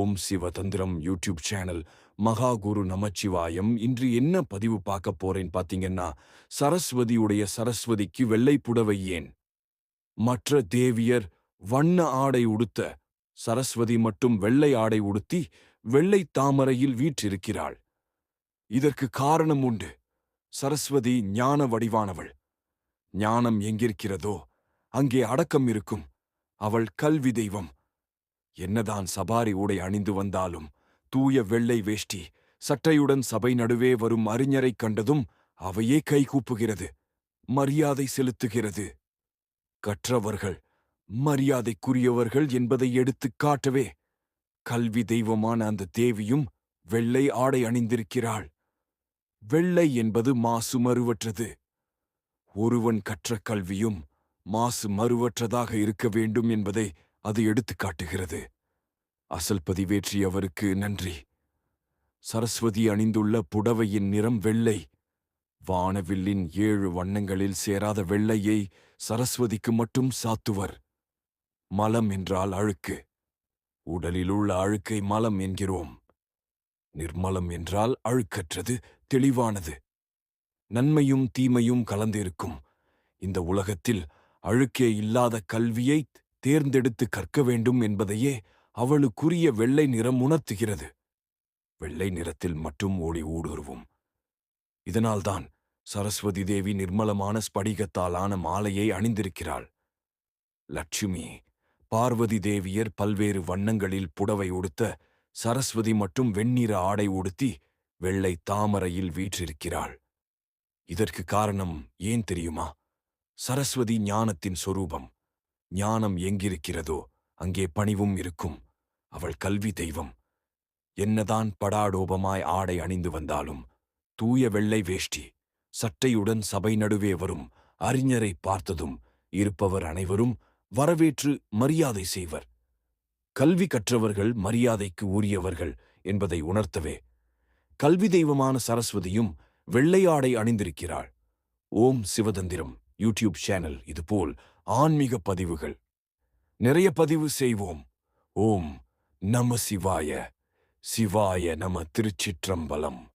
ஓம் சிவதந்திரம் YouTube channel. மகா குரு நமச்சிவாயம் இன்று என்ன பதிவு பார்க்க போறேன் பாத்தீங்கன்னா சரஸ்வதியுடைய சரஸ்வதிக்கு வெள்ளை புடவை ஏன்? மற்ற தேவியர் வண்ண ஆடை உடுத்த சரஸ்வதி மட்டும் வெள்ளை ஆடை உடுத்தி வெள்ளை தாமரையில் வீற்றிருக்கிறாள். இதற்கு காரணம் உண்டு. சரஸ்வதி ஞான வடிவானவள். ஞானம் எங்கிருக்கிறதோ அங்கே அடக்கம் இருக்கும். அவள் கல்வி தெய்வம். என்னதான் சபாரி உடை அணிந்து வந்தாலும் தூய வெள்ளை வேஷ்டி சட்டையுடன் சபை நடுவே வரும் அறிஞரைக் கண்டதும் அவையே கைகூப்புகிறது மரியாதை செலுத்துகிறது. கற்றவர்கள் மரியாதைக்குரியவர்கள் என்பதை எடுத்துக் காட்டவே கல்வி தெய்வமான அந்த தேவியும் வெள்ளை ஆடை அணிந்திருக்கிறாள். வெள்ளை என்பது மாசு மறுவற்றது. ஒருவன் கற்ற கல்வியும் மாசு மறுவற்றதாக இருக்க வேண்டும் என்பதை அது எடுத்துக் காட்டுகிறது. அசல் பதிவேற்றியவருக்கு நன்றி. சரஸ்வதி அணிந்துள்ள புடவையின் நிறம் வெள்ளை. வானவில்லின் ஏழு வண்ணங்களில் சேராத வெள்ளையை சரஸ்வதிக்கு மட்டும் சாத்துவர். மலம் என்றால் அழுக்கு. உடலில் உள்ள அழுக்கை மலம் என்கிறோம். நிர்மலம் என்றால் அழுக்கற்றது தெளிவானது. நன்மையும் தீமையும் கலந்திருக்கும். இந்த உலகத்தில் அழுக்கே இல்லாத கல்வியை தேர்ந்தெடுத்து கற்க வேண்டும் என்பதையே அவளுக்குரிய வெள்ளை நிறம் உணர்த்துகிறது. வெள்ளை நிறத்தில் மட்டும் ஓடி ஊடுருவும். இதனால்தான் சரஸ்வதி தேவி நிர்மலமான ஸ்படிகத்தாலான மாலையை அணிந்திருக்கிறாள். லட்சுமி பார்வதி தேவியர் பல்வேறு வண்ணங்களில் புடவை உடுத்த சரஸ்வதி மட்டும் வெண்ணிற ஆடை உடுத்தி வெள்ளை தாமரையில் வீற்றிருக்கிறாள். இதற்கு காரணம் ஏன் தெரியுமா? சரஸ்வதி ஞானத்தின் சொரூபம். ஞானம் எங்கிருக்கிறதோ அங்கே பணிவும் இருக்கும். அவள் கல்வி தெய்வம். என்னதான் படாடோபமாய் ஆடை அணிந்து வந்தாலும் தூய வெள்ளை வேஷ்டி சட்டையுடன் சபை நடுவே வரும். அறிஞரை பார்த்ததும் இருப்பவர் அனைவரும் வரவேற்று மரியாதை செய்வர். கல்வி கற்றவர்கள் மரியாதைக்கு உரியவர்கள் என்பதை உணர்த்தவே கல்வி தெய்வமான சரஸ்வதியும் வெள்ளையாடை அணிந்திருக்கிறாள். ஓம் சிவதந்திரம் யூடியூப் சேனல் இதுபோல் ஆன்மீக பதிவுகள். நிறைய பதிவு செய்வோம். ஓம் நம சிவாய. சிவாய நம திருச்சிற்றம்பலம்.